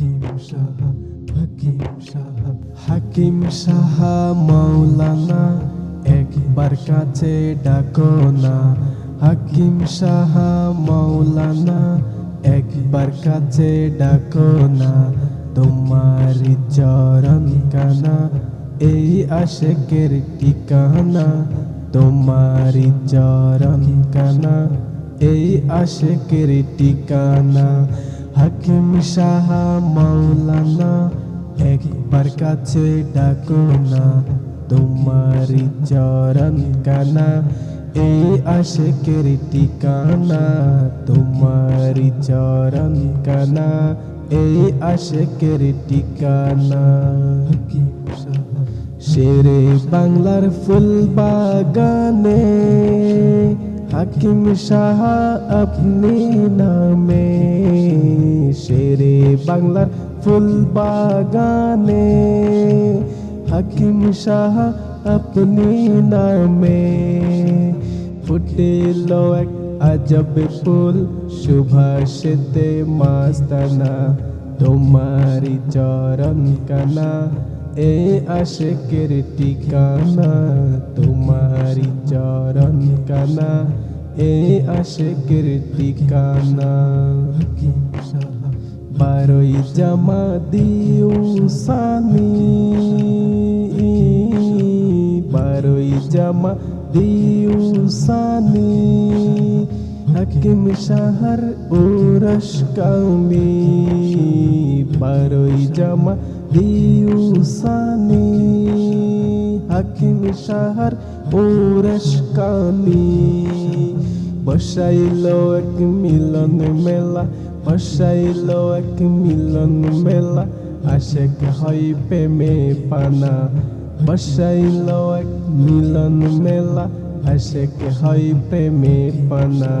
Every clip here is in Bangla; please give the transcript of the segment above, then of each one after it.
হাকিম সাহা হাকিম সাহা হাকিম সাহা মাওলানা, একবার কাছে ডাকো না। হাকিম সাহা মাওলানা, একবার কাছে ডাকো না। তোমার চরণ কানা, এই আশেকের ঠিকানা। তোমার চরণ কানা, এই আশেকের ঠিকানা। হাকিম সাহা মাওলানা, একবার কাছে ডাকো না। তোমার চরণ কানা, এই আশেকের ঠিকানা। তোমার চরণ কানা, এই আশেকের ঠিকানা। শেরে বাংলার ফুল বাগানে হাকিম শাহ আপনি নামে। বাংলার ফুল বাগানে। হাকিম শাহ আপনি নামে। ফুটিল এক আজব ফুল, সুভাষিতে মাস্তানা। তোমারি চরণ কানা, এ আশেকের ঠিকানা। তোমারি চরণ কানা, এ আশেকের ঠিকানা। বারোই জামা দিউ সানি বারোই জামা দিউ সানি হাকিম শাহর উরস কামি। বারোই জামা দিউ সানি হাকিম শাহর উরস কামি। বসাইল এক মিলন মেলা বসাইল এক মিলন মেলা, আশেক হয় প্রেমে পানা বসাইল এক মিলন মেলা, আশেক হয় প্রেমে পানা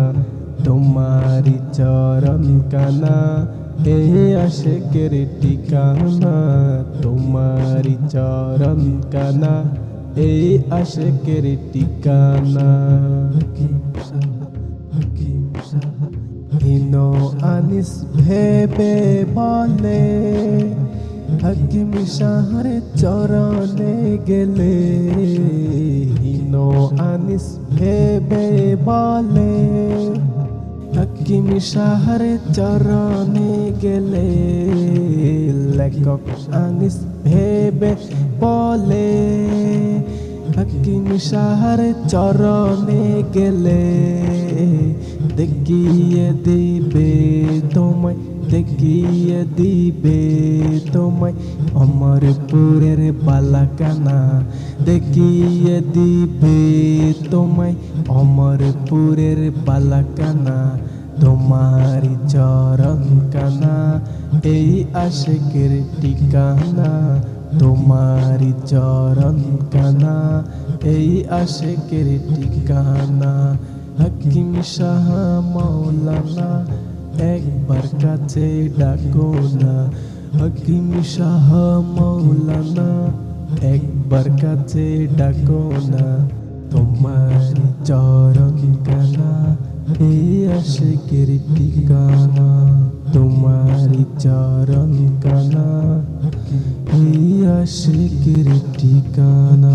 তোমারি চরণ কানা, এ আশেকের ঠিকানা। তোমারি চরণ কানা এই আশেকের ঠিকানা। ইনো আনিস ভেবে বলে, হাকিম শাহর চরণে গেলে ইনো আনিস ভেবে বলে, হাকিম শাহর চরণে গেলে, লেখক আনিস ভেবে বলে, হাকিম শাহর চরণে গেলে, দেখিয়ে দিবে অমরপুরের বালাকানা দেখিয়ে দিবে তোমায়। অমরপুরের বালাকানা তোমার চরণ কানা, এই আশেকের ঠিকানা। তোমার চরণ কানা, এই আশেকের ঠিকানা। হাকিম শাহ মাওলানা একবার কাছে ডাকো না। হাকিম শাহ মাওলানা একবার কাছে ডাকো না। তোমার চরণ কানা এই আশেকের ঠিকানা। তোমার চরণ কানা এই আশেকের ঠিকানা।